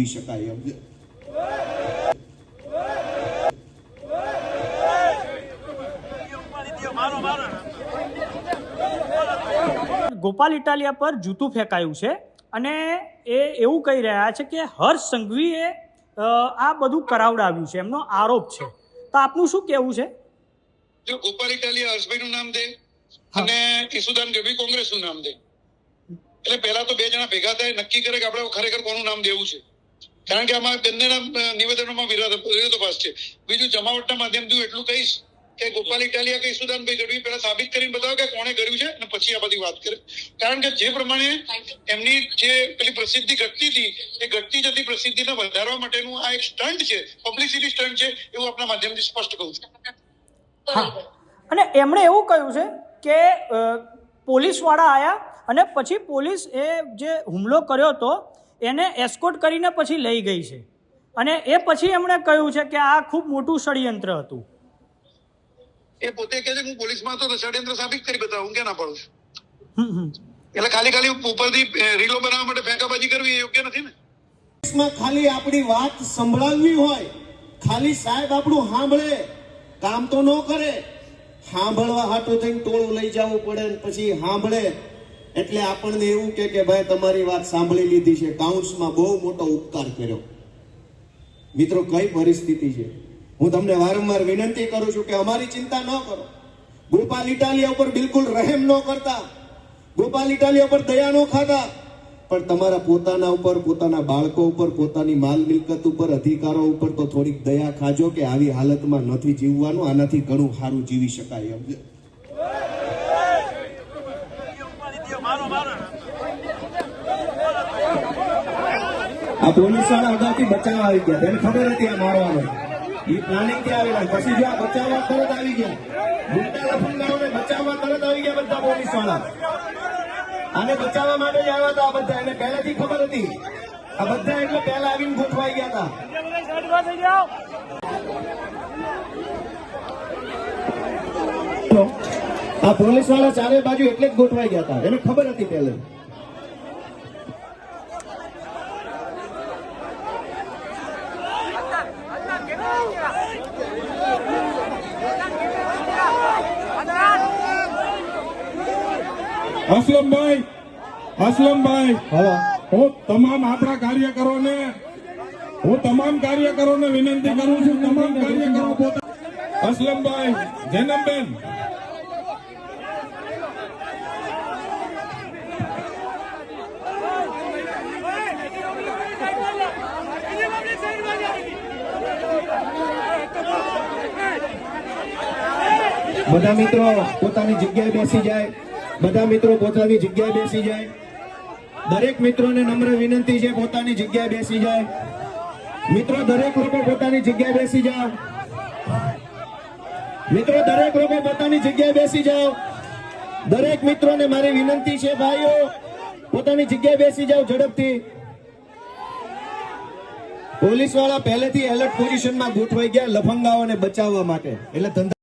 જીવી શકાય એમ. ગોપાલ ઇટાલિયા પર જૂતું ફેંકાયું છે અને એ એવું કહી રહ્યા છે કે હર્ષ સંઘવીએ આ બધું કરાવડાવ્યું છે. એમનો આરોપ છે. તો આપનું શું કહેવું છે? જો ગોપાલ ઇટાલિયા હર્ષભાઈ નું નામ દે અને ઈસુદાન ગઢવી કોંગ્રેસનું નામ દે. એટલે પહેલા તો બે જણા ભેગા થાય નક્કી કરે કે આપણે ખરેખર કોનું નામ દેવું છે. કારણ કે આમાં બંનેના નિવેદનોમાં વિરોધ- વિરોધાભાસ છે. બીજું જમાવટના માધ્યમથી એટલું કહીશ કે ગોપાલ ઇટાલિયા કે સુદાનભાઈ ગઢવી પહેલા સાબિત કરીને બતાવે કે કોણે કર્યું છે અને પછી આ બધી વાત કરે. કારણ કે જે પ્રમાણે એમની જે પેલી પ્રસિદ્ધિ ઘટતી હતી એ ઘટતી જતી પ્રસિદ્ધિને વધારવા માટેનું આ એક સ્ટન્ટ છે પબ્લિસિટી સ્ટન્ટ છે એવું આપણા માધ્યમથી સ્પષ્ટ કહું છું. અને એમણે એવું કહ્યું છે કે પોલીસવાળા આવ્યા અને પછી પોલીસ એ જે હુમલો કર્યો હતો એને એસ્કોટ કરીને પછી લઈ ગઈ છે. અને એ પછી એમણે કહ્યું છે કે આ ખૂબ મોટું ષડયંત્ર હતું. એ પોતે કહે છે કે હું પોલીસમાં તો ષડયંત્ર સાબિત કરી બતાવું હું ક્યાં ના પાડું છું? હમ હમ. એટલે ખાલી ખાલી ઉપરથી રીલો બનાવવા માટે ફેંકાબાજી કરવી એ યોગ્ય નથી ને? પોલીસમાં ખાલી આપણી વાત સંભળાવવી હોય ખાલી સાહેબ આપણું સાંભળે કામ તો ન કરે. સાંભળવા હાટો થઈને ટોળું લઈ જવું પડે પછી સાંભળે. એટલે આપણને એવું કે કે ભાઈ તમારી વાત સાંભળી લીધી છે. કાઉન્સમાં બહુ મોટો ઉપકાર કર્યો. મિત્રો, કઈ પરિસ્થિતિ છે? હું તમને વારંવાર વિનંતી કરું છું કે અમારી ચિંતા ન કરો. ગોપાલ ઇટાલિયા ઉપર બિલકુલ રહેમ ન કરતા. ગોપાલ ઇટાલિયા ઉપર દયા ન ખાતા. પણ તમારા પોતાના ઉપર, પોતાના બાળકો ઉપર, પોતાની માલ મિલકત ઉપર, અધિકારો ઉપર તો થોડીક દયા ખાજો કે આવી હાલતમાં નથી જીવવાનું. આનાથી ઘણું સારું જીવી શકાય એમ છે આ પોલીસવાળા અગાઉથી બચાવવા આવી ગયા. તેને ખબર હતી આ મારવાનો? એ પ્લાનિંગથી આવેલા? પછી જો આ બચાવવા તરત આવી ગયા. ગુંડા લફંગાઓને બચાવવા તરત આવી ગયા બધા પોલીસવાળા આને બચાવવા માટે જ આવ્યા હતા આ બધા. એને પહેલાથી ખબર હતી. આ બધા એટલે પહેલા આવીને ગોઠવાઈ ગયા હતા. આ પોલીસવાળા ચારે બાજુ એટલે જ ગોઠવાઈ ગયા હતા. એને ખબર હતી પહેલે અસલમભાઈ અસલમભાઈ હું તમામ આપણા કાર્યકરોને હું તમામ કાર્યકરોને વિનંતી કરું છું તમામ કાર્યકરો પોતા અસલમભાઈ જૈનમબેન. બધા મિત્રો પોતાની જગ્યાએ બેસી જાય. બધા મિત્રો પોતાની જગ્યાએ બેસી જાય. દરેક મિત્રોને નમ્ર વિનંતી છે પોતાની જગ્યાએ બેસી જાય. મિત્રો, દરેક લોકો પોતાની જગ્યાએ બેસી જાઓ. મિત્રો, દરેક લોકો પોતાની જગ્યાએ બેસી જાઓ. દરેક મિત્રોને મારી વિનંતી છે, ભાઈઓ, પોતાની જગ્યાએ બેસી જાઓ ઝડપથી. પોલીસવાળા પહેલેથી એલર્ટ પોઝિશનમાં ગોઠવાઈ ગયા, લફંગાઓને બચાવવા માટે. એટલે ધંધા